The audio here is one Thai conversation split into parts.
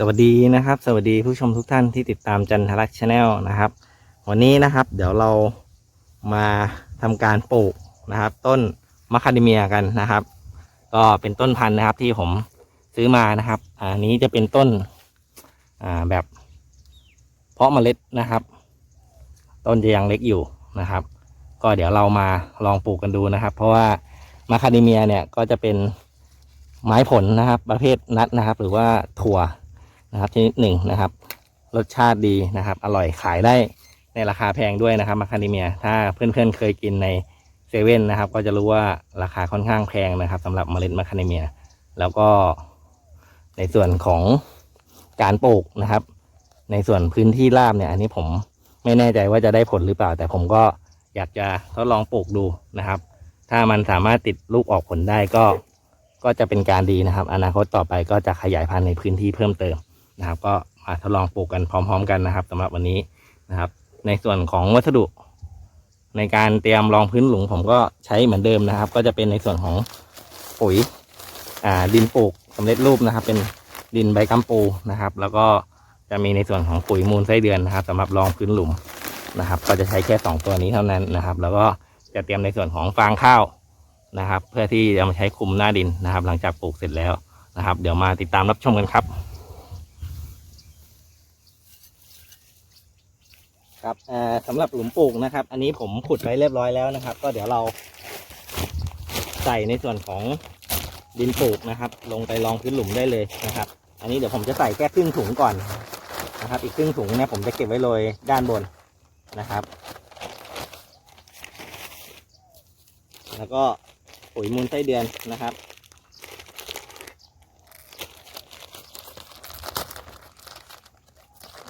สวัสดีนะครับ สวัสดีผู้ชมทุกท่านที่ติดตามจันทรักชาแนลนะครับ วันนี้นะครับเดี๋ยวเรามาทำการปลูกนะครับ ต้นมะคาเดเมียกันนะครับ ก็เป็นต้นพันธุ์นะครับที่ผมซื้อมานะครับอันนี้จะเป็นต้นแบบ เพาะเมล็ดนะครับ ต้นจะยังเล็กอยู่นะครับ ก็เดี๋ยวเรามาลองปลูกกันดูนะครับ เพราะว่ามะคาเดเมียเนี่ยก็จะเป็นไม้ผลนะครับ ประเภทนัดนะครับ หรือว่าถั่ว นะครับชนิดหนึ่งนะครับ รสชาติดีนะครับ อร่อยขายได้ในราคาแพงด้วยนะครับมะคาเดเมีย ถ้าเพื่อนๆเคยกินในเซเว่นนะครับ ก็จะรู้ว่าราคาค่อนข้างแพงนะครับสำหรับเมล็ดมะคาเดเมีย แล้วก็ในส่วนของการปลูกนะครับ ในส่วนพื้นที่ราบเนี่ย อันนี้ผมไม่แน่ใจว่าจะได้ผลหรือเปล่า แต่ผมก็อยากจะทดลองปลูกดูนะครับ ถ้ามันสามารถติดลูกออกผลได้ก็ก็จะเป็นการดีนะครับ อนาคตต่อไปก็จะขยายพันธุ์ในพื้นที่เพิ่มเติม นะครับ ก็มาทดลองปลูกกันพร้อม ๆ กันนะครับสำหรับวันนี้นะครับ ในส่วนของวัสดุ ในการเตรียมรองพื้นหลุมผมก็ใช้เหมือนเดิมนะครับ ก็จะเป็นในส่วนของปุ๋ยอ่าดินปลูกสำเร็จรูปนะครับ เป็นดินใบกัมปูนะครับ แล้วก็จะมีในส่วนของปุ๋ยมูลไส้เดือนนะครับสำหรับรองพื้นหลุมนะครับ ก็จะใช้แค่สองตัวนี้เท่านั้นนะครับ แล้วก็จะเตรียมในส่วนของฟางข้าวนะครับ เพื่อที่จะมาใช้คลุมหน้าดินนะครับ หลังจากปลูกเสร็จแล้วนะครับ เดี๋ยวมาติดตามรับชมกันครับ ครับสำหรับหลุมปลูกนะครับ อันนี้ผมขุดไว้เรียบร้อยแล้วนะครับ ก็เดี๋ยวเราใส่ในส่วนของดินปลูกนะครับ ลงไปรองพื้นหลุมได้เลยนะครับ อันนี้เดี๋ยวผมจะใส่แค่ครึ่งถุงก่อนนะครับ อีกครึ่งถุงเนี่ยผมจะเก็บไว้โรยด้านบนนะครับ แล้วก็ปุ๋ยมูลไส้เดือนนะครับ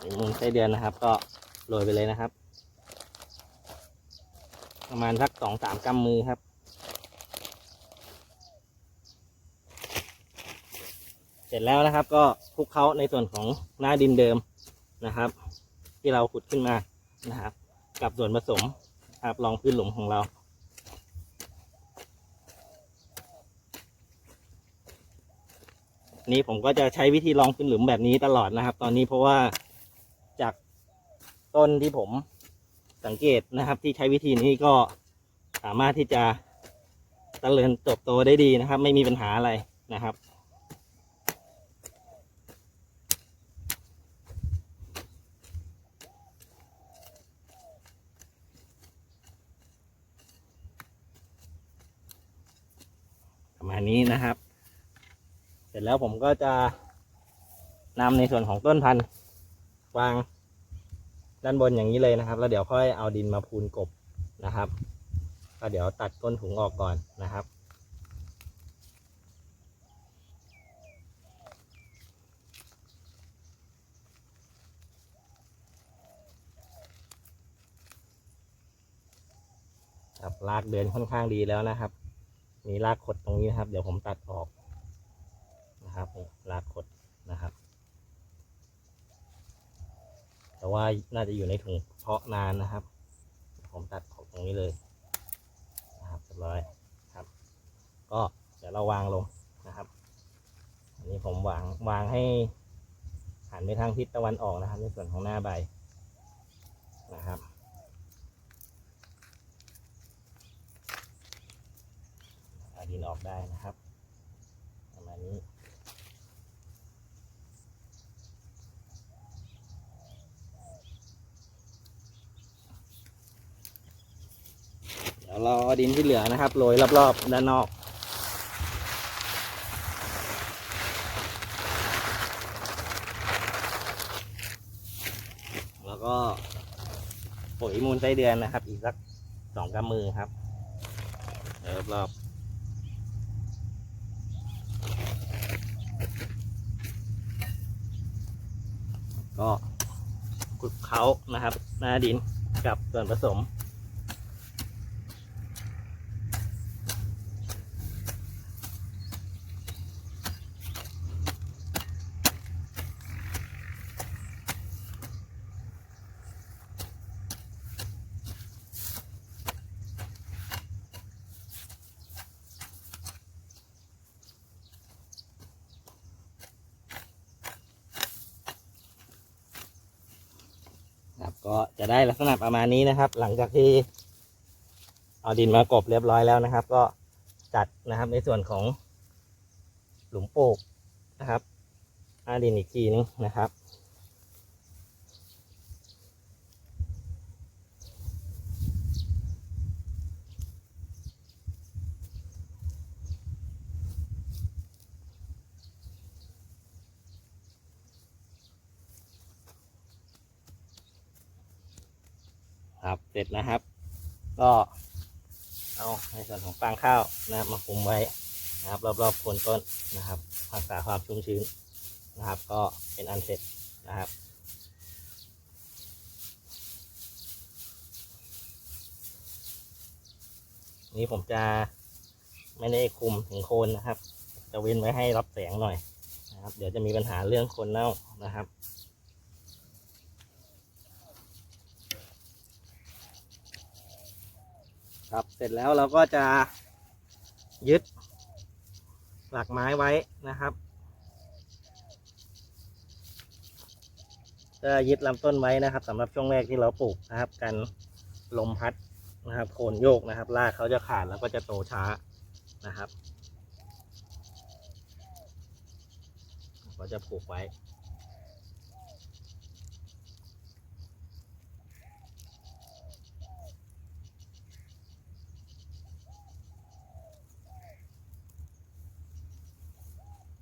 ปุ๋ยมูลไส้เดือนนะครับ ก็ โรยไปเลยนะครับ ประมาณสักสองสามกำมือครับ เสร็จแล้วนะครับก็คลุกเคล้าในส่วนของหน้าดินเดิมนะครับ ที่เราขุดขึ้นมานะครับ กับส่วนผสมครับรองพื้นหลุมของเรานี่ผมก็จะใช้วิธีรองพื้นหลุมแบบนี้ตลอดนะครับ ตอนนี้เพราะว่า ต้นที่ผมสังเกตนะครับที่ใช้วิธีนี้ก็สามารถที่จะเจริญเติบโตได้ดีนะครับ ไม่มีปัญหาอะไรนะครับ ประมาณนี้นะครับ เสร็จแล้วผมก็จะนำในส่วนของต้นพันธุ์วาง ด้านบนอย่างนี้เลยนะครับ แล้วเดี๋ยวค่อยเอาดินมาพูนกบนะครับ ก็เดี๋ยวตัดต้นถุงออกก่อนนะครับ ครับรากเดินค่อนข้างดีแล้วนะครับ มีรากขดตรงนี้นะครับ เดี๋ยวผมตัดออกนะครับนี่รากขดนะครับ แต่ว่าน่าจะอยู่ในถุงเพาะนานนะครับ ผมตัดออกตรงนี้เลยนะครับเรียบร้อยครับ ก็เดี๋ยวเราวางลงนะครับ อันนี้ผมวางวางให้หันไปทางทิศตะวันออกนะครับ ในส่วนของหน้าใบนะครับดินออกได้นะครับ ประมาณนี้ เราเอาดินที่เหลือนะครับโรยรอบๆด้านนอกแล้วก็ปุ๋ยมูลไส้เดือนนะครับ อีกสักสองกำมือครับเดี๋ยวรอบๆก็คลุกเขานะครับ หน้าดินกับส่วนผสม ก็จะได้ลักษณะประมาณนี้นะครับ หลังจากที่เอาดินมากบเรียบร้อยแล้วนะครับ ก็จัดนะครับในส่วนของหลุมปลูกนะครับอาดินอีกทีนึงนะครับ ครับเสร็จนะครับ ก็เอาในส่วนของฟางข้าวนะครับมาคุมไว้นะครับ รอบๆโคนต้นนะครับรักษาความชุ่มชื้นนะครับ ก็เป็นอันเสร็จนะครับนี่ผมจะไม่ได้คุมถึงโคนนะครับ จะเว้นไว้ให้รับแสงหน่อยนะครับ เดี๋ยวจะมีปัญหาเรื่องโคนเน่านะครับ ครับเสร็จแล้วเราก็จะยึดหลักไม้ไว้นะครับจะยึดลำต้นไว้นะครับสำหรับช่วงแรกที่เราปลูกนะครับ กันลมพัดนะครับโคนโยกนะครับรากเขาจะขาดแล้วก็จะโตช้านะครับ ก็จะผูกไว้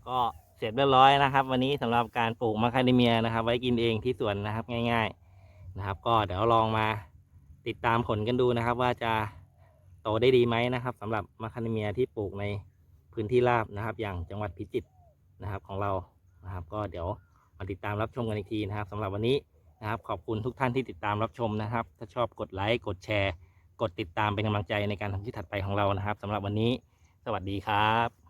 ก็เสร็จเรียบร้อยนะครับ วันนี้สำหรับการปลูกมะคาเดเมียนะครับ ไว้กินเองที่สวนนะครับง่าย ๆนะครับ ก็เดี๋ยวลองมาติดตามผลกันดูนะครับ ว่าจะโตได้ดีไหมนะครับสำหรับมะคาเดเมียที่ปลูกในพื้นที่ราบนะครับ อย่างจังหวัดพิจิตรนะครับของเรานะครับ ก็เดี๋ยวมาติดตามรับชมกันอีกทีนะครับสำหรับวันนี้นะครับ ขอบคุณทุกท่านที่ติดตามรับชมนะครับ ถ้าชอบกดไลค์กดแชร์ กดติดตามเป็นกำลังใจในการทำที่ถัดไปของเรานะครับสำหรับวันนี้ สวัสดีครับ